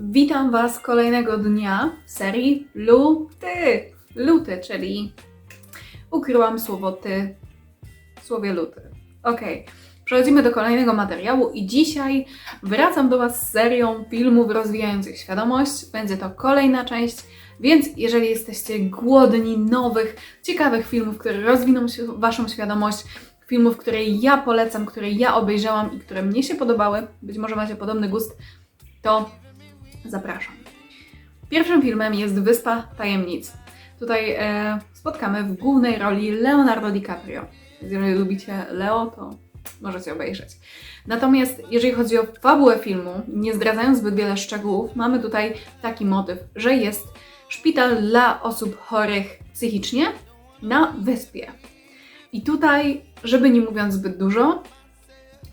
Witam Was kolejnego dnia w serii Luty. Luty, czyli ukryłam słowo ty w słowie luty. Okej, przechodzimy do kolejnego materiału i dzisiaj wracam do Was z serią filmów rozwijających świadomość. Będzie to kolejna część, więc jeżeli jesteście głodni nowych, ciekawych filmów, które rozwiną Waszą świadomość, filmów, które ja polecam, które ja obejrzałam i które mnie się podobały, być może macie podobny gust, to zapraszam. Pierwszym filmem jest Wyspa Tajemnic. Tutaj e, spotkamy w głównej roli Leonardo DiCaprio. Jeżeli lubicie Leo, to możecie obejrzeć. Natomiast jeżeli chodzi o fabułę filmu, nie zdradzając zbyt wiele szczegółów, mamy tutaj taki motyw, że jest szpital dla osób chorych psychicznie na wyspie. I tutaj, żeby nie mówiąc zbyt dużo,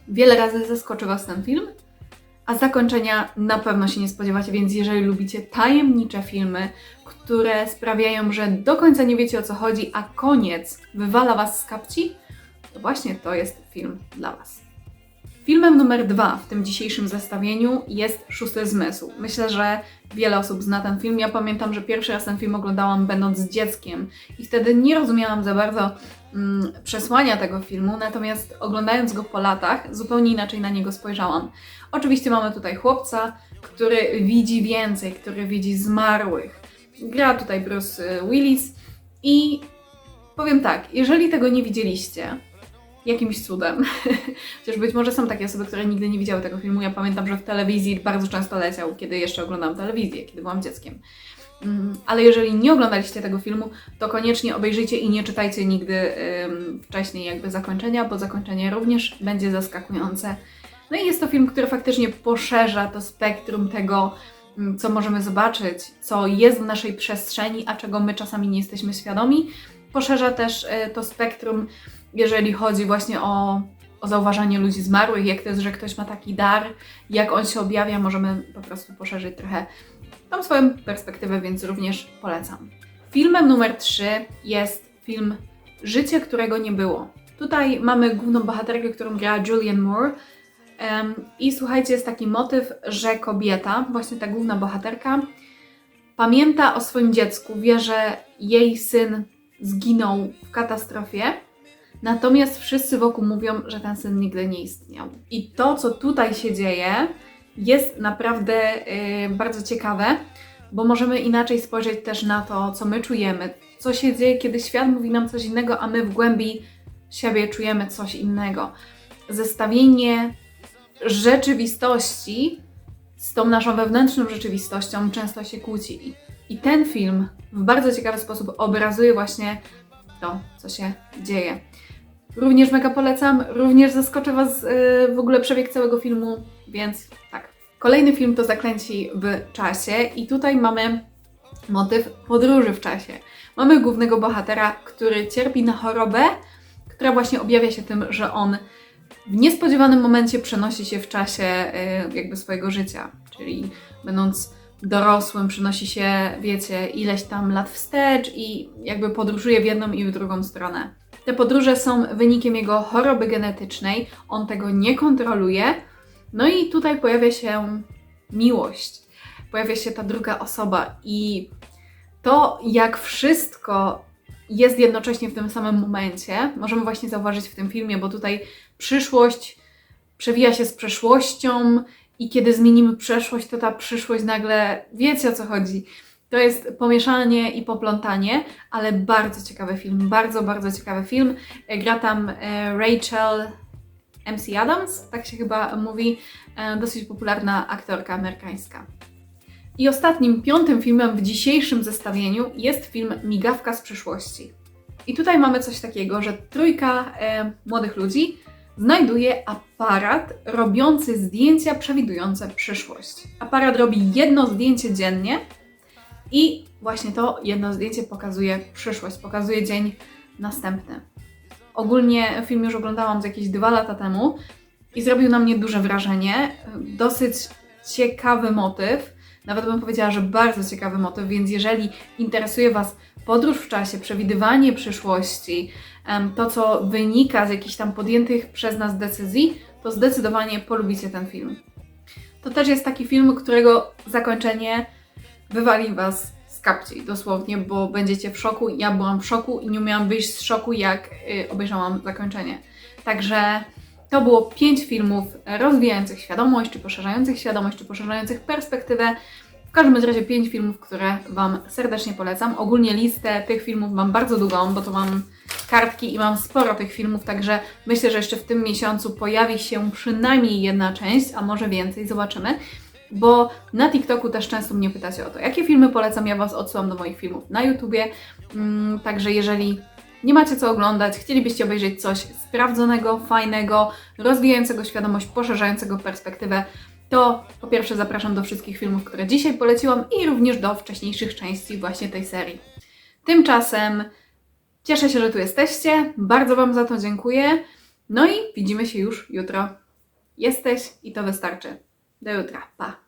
wiele razy zaskoczy Was ten film, a zakończenia na pewno się nie spodziewacie, więc jeżeli lubicie tajemnicze filmy, które sprawiają, że do końca nie wiecie o co chodzi, a koniec wywala Was z kapci, to właśnie to jest film dla Was. Filmem numer dwa w tym dzisiejszym zestawieniu jest Szósty Zmysł. Myślę, że wiele osób zna ten film. Ja pamiętam, że pierwszy raz ten film oglądałam będąc dzieckiem i wtedy nie rozumiałam za bardzo mm, przesłania tego filmu, natomiast oglądając go po latach, zupełnie inaczej na niego spojrzałam. Oczywiście mamy tutaj chłopca, który widzi więcej, który widzi zmarłych. Gra tutaj Bruce Willis i powiem tak, jeżeli tego nie widzieliście, jakimś cudem, chociaż być może są takie osoby, które nigdy nie widziały tego filmu, ja pamiętam, że w telewizji bardzo często leciał, kiedy jeszcze oglądałam telewizję, kiedy byłam dzieckiem. Mm, Ale jeżeli nie oglądaliście tego filmu, to koniecznie obejrzyjcie i nie czytajcie nigdy wcześniej jakby zakończenia, bo zakończenie również będzie zaskakujące. No i jest to film, który faktycznie poszerza to spektrum tego, mm, co możemy zobaczyć, co jest w naszej przestrzeni, a czego my czasami nie jesteśmy świadomi. Poszerza też e, to spektrum, jeżeli chodzi właśnie o, o zauważanie ludzi zmarłych, jak to jest, że ktoś ma taki dar, jak on się objawia, możemy po prostu poszerzyć trochę tą swoją perspektywę, więc również polecam. Filmem numer 3 jest film Życie, którego nie było. Tutaj mamy główną bohaterkę, którą gra Julianne Moore. Em, I słuchajcie, jest taki motyw, że kobieta, właśnie ta główna bohaterka, pamięta o swoim dziecku, wie, że jej syn zginął w katastrofie, natomiast wszyscy wokół mówią, że ten syn nigdy nie istniał. I to, co tutaj się dzieje, jest naprawdę y, bardzo ciekawe, bo możemy inaczej spojrzeć też na to, co my czujemy, co się dzieje, kiedy świat mówi nam coś innego, a my w głębi siebie czujemy coś innego. Zestawienie rzeczywistości z tą naszą wewnętrzną rzeczywistością często się kłóci. I ten film w bardzo ciekawy sposób obrazuje właśnie to, co się dzieje. Również mega polecam, również zaskoczę Was yy, w ogóle przebieg całego filmu, więc tak. Kolejny film to Zaklęci w czasie i tutaj mamy motyw podróży w czasie. Mamy głównego bohatera, który cierpi na chorobę, która właśnie objawia się tym, że on w niespodziewanym momencie przenosi się w czasie y, jakby swojego życia, czyli będąc dorosłym przenosi się, wiecie, ileś tam lat wstecz i jakby podróżuje w jedną i w drugą stronę. Te podróże są wynikiem jego choroby genetycznej, on tego nie kontroluje. No i tutaj pojawia się miłość, pojawia się ta druga osoba i to, jak wszystko jest jednocześnie w tym samym momencie, możemy właśnie zauważyć w tym filmie, bo tutaj przyszłość przewija się z przeszłością i kiedy zmienimy przeszłość, to ta przyszłość nagle, wiecie o co chodzi. To jest pomieszanie i poplątanie, ale bardzo ciekawy film, bardzo, bardzo ciekawy film. E, Gra tam e, Rachel MC Adams, tak się chyba mówi, e, dosyć popularna aktorka amerykańska. I ostatnim, piątym filmem w dzisiejszym zestawieniu jest film Migawka z przyszłości. I tutaj mamy coś takiego, że trójka e, młodych ludzi znajduje aparat robiący zdjęcia przewidujące przyszłość. Aparat robi jedno zdjęcie dziennie i właśnie to jedno zdjęcie pokazuje przyszłość, pokazuje dzień następny. Ogólnie film już oglądałam z jakieś dwa lata temu i zrobił na mnie duże wrażenie. Dosyć ciekawy motyw, nawet bym powiedziała, że bardzo ciekawy motyw, więc jeżeli interesuje Was podróż w czasie, przewidywanie przyszłości, to co wynika z jakichś tam podjętych przez nas decyzji, to zdecydowanie polubicie ten film. to też jest taki film, którego zakończenie wywali Was z kapci, dosłownie, bo będziecie w szoku. Ja byłam w szoku i nie umiałam wyjść z szoku, jak y, obejrzałam zakończenie. Także to było pięć filmów rozwijających świadomość, czy poszerzających świadomość, czy poszerzających perspektywę. W każdym razie pięć filmów, które Wam serdecznie polecam. Ogólnie listę tych filmów mam bardzo długą, bo to mam kartki i mam sporo tych filmów, także myślę, że jeszcze w tym miesiącu pojawi się przynajmniej jedna część, a może więcej, zobaczymy. Bo na TikToku też często mnie pytacie o to, jakie filmy polecam, ja Was odsyłam do moich filmów na YouTubie. Mm, także jeżeli nie macie co oglądać, chcielibyście obejrzeć coś sprawdzonego, fajnego, rozwijającego świadomość, poszerzającego perspektywę, to po pierwsze zapraszam do wszystkich filmów, które dzisiaj poleciłam i również do wcześniejszych części właśnie tej serii. Tymczasem cieszę się, że tu jesteście, bardzo Wam za to dziękuję. No i widzimy się już jutro. Jesteś i to wystarczy. Do jutra. Pa!